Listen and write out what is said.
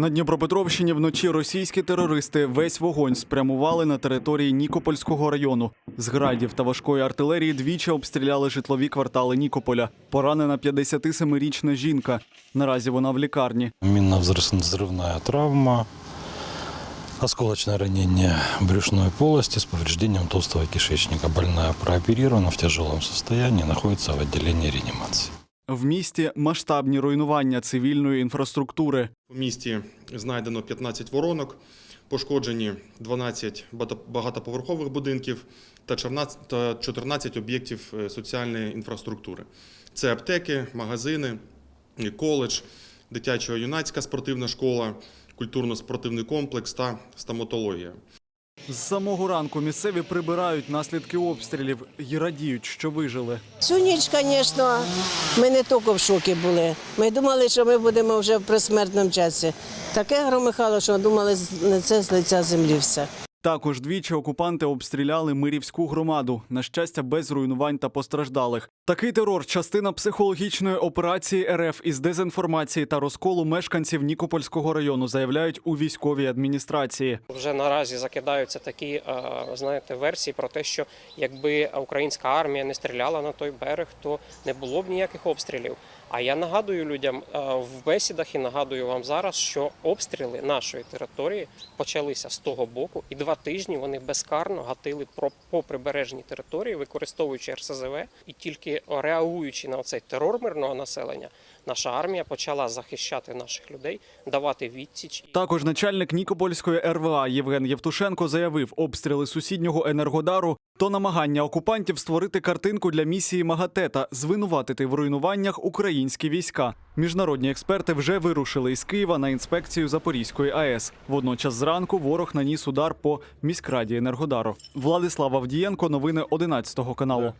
На Дніпропетровщині вночі російські терористи весь вогонь спрямували на території Нікопольського району. З градів та важкої артилерії двічі обстріляли житлові квартали Нікополя. Поранена 57-річна жінка. Наразі вона в лікарні. Минно-взрывная травма, осколочное ранение брюшной полости с повреждением толстого кишечника. Больная прооперирована в тяжелом состоянии, находится в отделении реанимации. В місті масштабні руйнування цивільної інфраструктури. У місті знайдено 15 воронок, пошкоджені 12 багатоповерхових будинків та 14 об'єктів е, соціальної інфраструктури. Це аптеки, магазини, коледж, дитячо-юнацька спортивна школа, культурно-спортивний комплекс та стоматологія. З самого ранку місцеві прибирають наслідки обстрілів і радіють, що вижили. Цю ніч, звісно, ми не тільки в шокі були. Ми думали, що ми будемо вже в присмертному часі. Таке громихало, що думали, це з лиця землі все. Також двічі окупанти обстріляли Мирівську громаду. На щастя, без руйнувань та постраждалих. Такий терор частина психологічної операції РФ із дезінформації та розколу мешканців Нікопольського району, заявляють у військовій адміністрації. Вже наразі закидаються такі, е, знаєте, версії про те, що якби українська армія не стріляла на той берег, то не було б ніяких обстрілів. А я нагадую людям е, в бесідах і нагадую вам зараз, що обстріли нашої території почалися з того боку, і два тижні вони безкарно гатили про по прибережній території, використовуючи РСЗВ, і тільки реагуючи на цей терор мирного населення, наша армія почала захищати наших людей, давати відсіч. Також начальник Нікопольської РВА Євген Євтушенко заявив, обстріли сусіднього енергодару то намагання окупантів створити картинку для місії МАГАТЕ та звинуватити в руйнуваннях українські війська. Міжнародні експерти вже вирушили із Києва на інспекцію Запорізької АЕС. Водночас зранку ворог наніс удар по міськраді Енергодару. Владислав Авдієнко, новини 11 каналу.